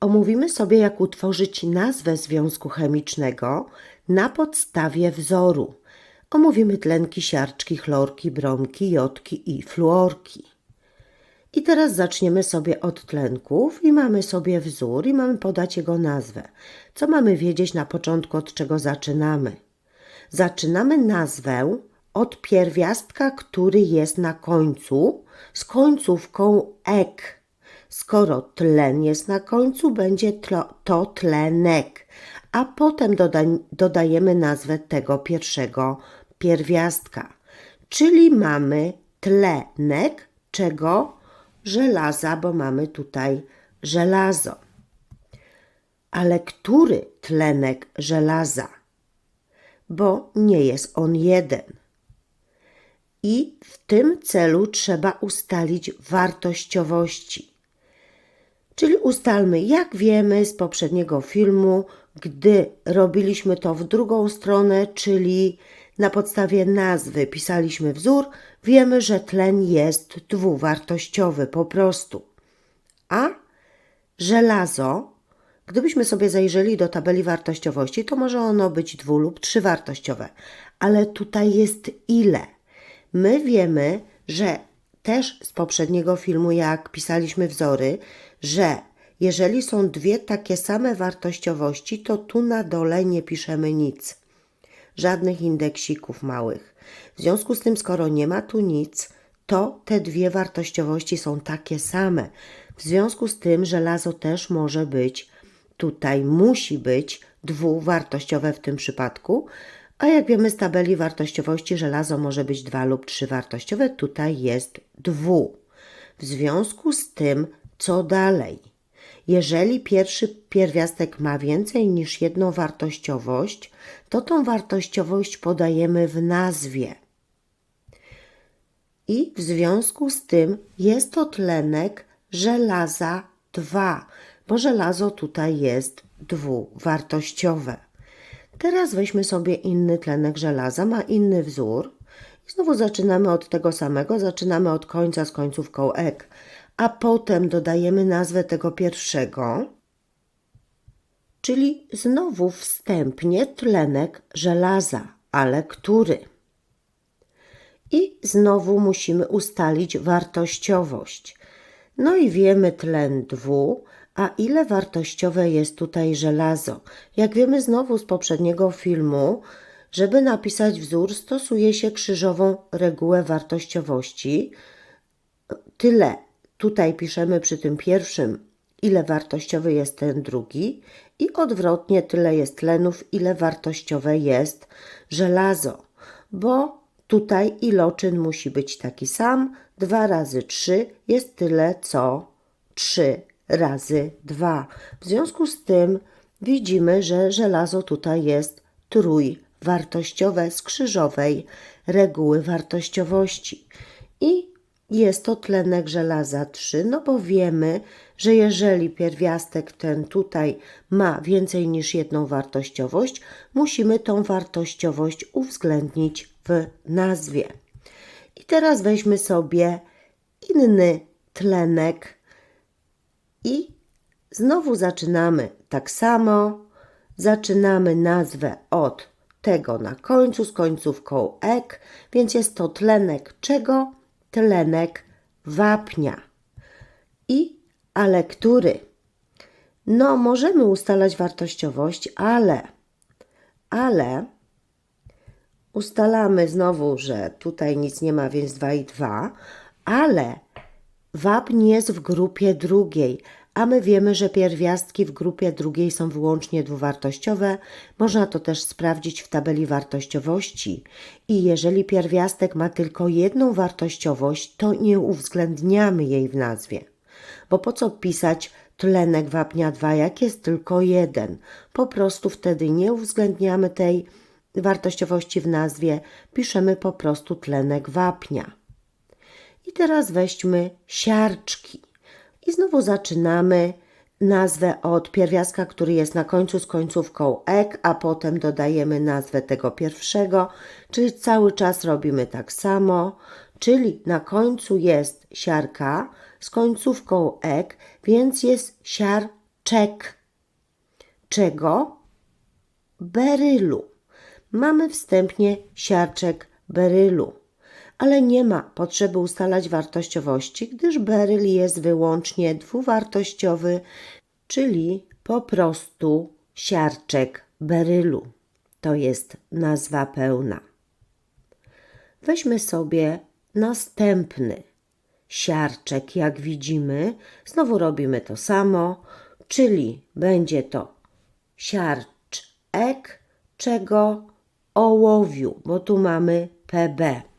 omówimy sobie, jak utworzyć nazwę związku chemicznego na podstawie wzoru. Omówimy tlenki siarczki, chlorki, bromki, jodki i fluorki. I teraz zaczniemy sobie od tlenków i mamy sobie wzór i mamy podać jego nazwę. Co mamy wiedzieć na początku, od czego zaczynamy? Zaczynamy nazwę od pierwiastka, który jest na końcu, z końcówką ek. Skoro tlen jest na końcu, będzie to tlenek, a potem doda, dodajemy nazwę tego pierwszego pierwiastka. Czyli mamy tlenek, czego? Żelaza, bo mamy tutaj żelazo. Ale który tlenek żelaza? Bo nie jest on jeden. I w tym celu trzeba ustalić wartościowości. Czyli ustalmy, jak wiemy z poprzedniego filmu, gdy robiliśmy to w drugą stronę, czyli na podstawie nazwy pisaliśmy wzór, wiemy, że tlen jest dwuwartościowy po prostu. A żelazo, gdybyśmy sobie zajrzeli do tabeli wartościowości, to może ono być dwu lub trzywartościowe. Ale tutaj jest ile? My wiemy, że też z poprzedniego filmu, jak pisaliśmy wzory, że jeżeli są dwie takie same wartościowości, to tu na dole nie piszemy nic. Żadnych indeksików małych. W związku z tym, skoro nie ma tu nic, to te dwie wartościowości są takie same. W związku z tym żelazo też może być, tutaj musi być dwuwartościowe w tym przypadku, a jak wiemy z tabeli wartościowości żelazo może być dwa lub trzy wartościowe, tutaj jest dwu. W związku z tym, co dalej? Jeżeli pierwszy pierwiastek ma więcej niż jedną wartościowość, to tą wartościowość podajemy w nazwie. I w związku z tym jest to tlenek żelaza 2, bo żelazo tutaj jest dwuwartościowe. Teraz weźmy sobie inny tlenek żelaza, ma inny wzór. I znowu zaczynamy od tego samego, zaczynamy od końca z końcówką ek, a potem dodajemy nazwę tego pierwszego, czyli znowu wstępnie tlenek żelaza, ale który? I znowu musimy ustalić wartościowość. No i wiemy tlen dwu, a ile wartościowe jest tutaj żelazo? Jak wiemy znowu z poprzedniego filmu, żeby napisać wzór, stosuje się krzyżową regułę wartościowości. Tyle tutaj piszemy przy tym pierwszym, ile wartościowy jest ten drugi, i odwrotnie tyle jest tlenów, ile wartościowe jest żelazo, bo tutaj iloczyn musi być taki sam. 2 razy 3 jest tyle co 3 razy 2. W związku z tym widzimy, że żelazo tutaj jest trójwartościowe z krzyżowej reguły wartościowości. I jest to tlenek żelaza 3, no bo wiemy, że jeżeli pierwiastek ten tutaj ma więcej niż jedną wartościowość, musimy tą wartościowość uwzględnić w nazwie. I teraz weźmy sobie inny tlenek i znowu zaczynamy tak samo. Zaczynamy nazwę od tego na końcu z końcówką ek, więc jest to tlenek czego? Tlenek wapnia. I ale który? No, możemy ustalać wartościowość, ale ale ustalamy znowu, że tutaj nic nie ma, więc 2 i 2, ale Wapń jest w grupie drugiej, a my wiemy, że pierwiastki w grupie drugiej są wyłącznie dwuwartościowe. Można to też sprawdzić w tabeli wartościowości. I jeżeli pierwiastek ma tylko jedną wartościowość, to nie uwzględniamy jej w nazwie. Bo po co pisać tlenek wapnia 2, jak jest tylko jeden? Po prostu wtedy nie uwzględniamy tej wartościowości w nazwie, piszemy po prostu tlenek wapnia. I teraz weźmy siarczki. I znowu zaczynamy nazwę od pierwiastka, który jest na końcu z końcówką ek, a potem dodajemy nazwę tego pierwszego, czyli cały czas robimy tak samo, czyli na końcu jest siarka z końcówką ek, więc jest siarczek. Czego? Berylu. Mamy wstępnie siarczek berylu, ale nie ma potrzeby ustalać wartościowości, gdyż beryl jest wyłącznie dwuwartościowy, czyli po prostu siarczek berylu. To jest nazwa pełna. Weźmy sobie następny siarczek, jak widzimy. Znowu robimy to samo, czyli będzie to siarczek, czego ołowiu, bo tu mamy PB.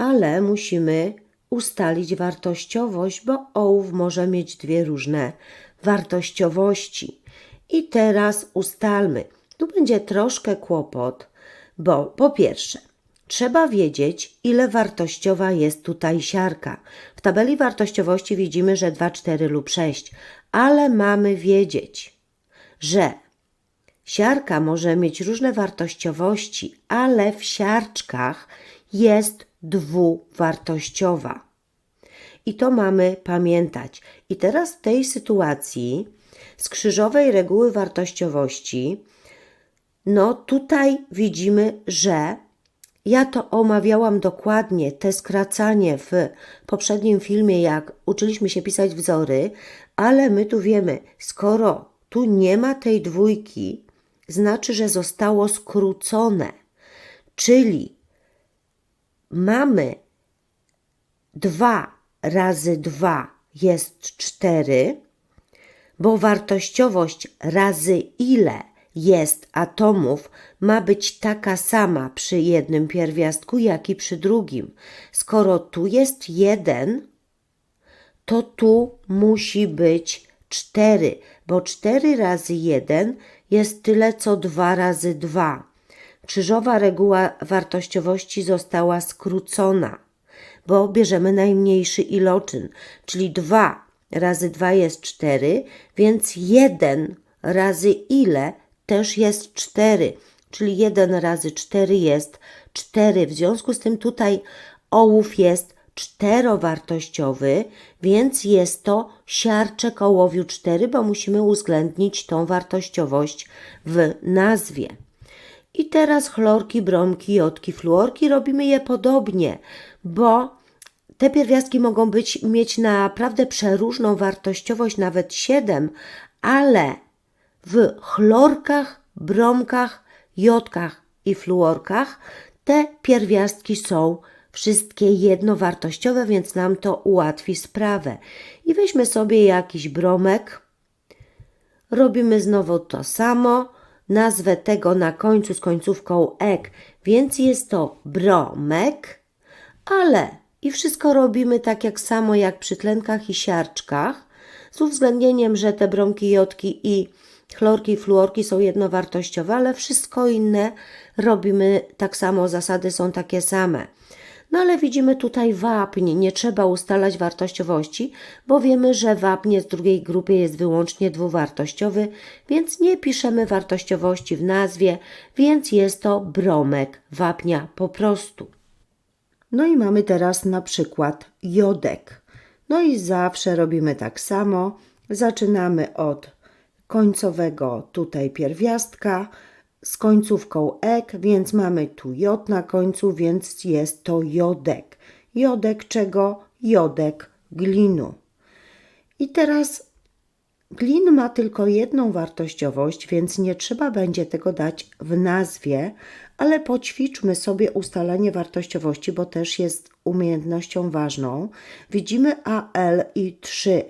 Ale musimy ustalić wartościowość, bo ołów może mieć dwie różne wartościowości. I teraz ustalmy. Tu będzie troszkę kłopot, bo po pierwsze, trzeba wiedzieć, ile wartościowa jest tutaj siarka. W tabeli wartościowości widzimy, że 2, 4 lub 6, ale mamy wiedzieć, że siarka może mieć różne wartościowości, ale w siarczkach jest dwuwartościowa. I to mamy pamiętać. I teraz w tej sytuacji z krzyżowej reguły wartościowości, no tutaj widzimy, że ja to omawiałam dokładnie, te skracanie w poprzednim filmie, jak uczyliśmy się pisać wzory, ale my tu wiemy, skoro tu nie ma tej dwójki, znaczy, że zostało skrócone. Czyli mamy 2 razy 2 jest 4, bo wartościowość razy ile jest atomów ma być taka sama przy jednym pierwiastku, jak i przy drugim. Skoro tu jest 1, to tu musi być 4, bo 4 razy 1 jest tyle co 2 razy 2. Krzyżowa reguła wartościowości została skrócona, bo bierzemy najmniejszy iloczyn, czyli 2 razy 2 jest 4, więc 1 razy ile też jest 4, czyli 1 razy 4 jest 4. W związku z tym tutaj ołów jest czterowartościowy, więc jest to siarczek ołowiu 4, bo musimy uwzględnić tą wartościowość w nazwie. I teraz chlorki, bromki, jodki, fluorki robimy je podobnie, bo te pierwiastki mogą być, mieć naprawdę przeróżną wartościowość, nawet 7, ale w chlorkach, bromkach, jodkach i fluorkach te pierwiastki są wszystkie jednowartościowe, więc nam to ułatwi sprawę. I weźmy sobie jakiś bromek. Robimy znowu to samo. Nazwę tego na końcu z końcówką ek, więc jest to bromek, ale i wszystko robimy tak jak samo jak przy tlenkach i siarczkach, z uwzględnieniem, że te bromki, jodki i chlorki fluorki są jednowartościowe, ale wszystko inne robimy tak samo, zasady są takie same. No ale widzimy tutaj wapń, nie trzeba ustalać wartościowości, bo wiemy, że z drugiej grupy jest wyłącznie dwuwartościowy, więc nie piszemy wartościowości w nazwie, więc jest to bromek wapnia po prostu. No i mamy teraz na przykład jodek. No i zawsze robimy tak samo. Zaczynamy od końcowego tutaj pierwiastka z końcówką ek, więc mamy tu jod na końcu, więc jest to jodek. Jodek czego? Jodek glinu. I teraz glin ma tylko jedną wartościowość, więc nie trzeba będzie tego dać w nazwie, ale poćwiczmy sobie ustalenie wartościowości, bo też jest umiejętnością ważną. Widzimy AL i 3.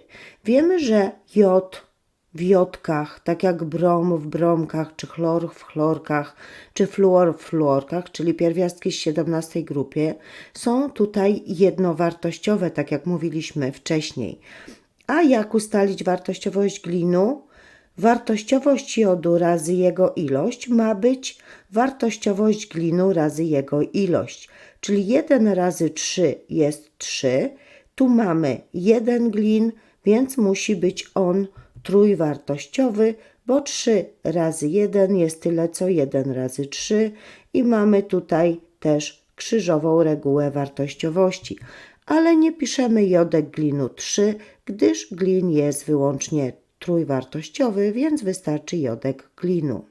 Wiemy, że jod w jodkach, tak jak brom w bromkach, czy chlor w chlorkach, czy fluor w fluorkach, czyli pierwiastki z 17 grupie, są tutaj jednowartościowe, tak jak mówiliśmy wcześniej. A jak ustalić wartościowość glinu? Wartościowość jodu razy jego ilość ma być wartościowość glinu razy jego ilość. Czyli 1 razy 3 jest 3. Tu mamy 1 glin, więc musi być on trójwartościowy, bo 3 razy 1 jest tyle co 1 razy 3 i mamy tutaj też krzyżową regułę wartościowości. Ale nie piszemy jodek glinu 3, gdyż glin jest wyłącznie trójwartościowy, więc wystarczy jodek glinu.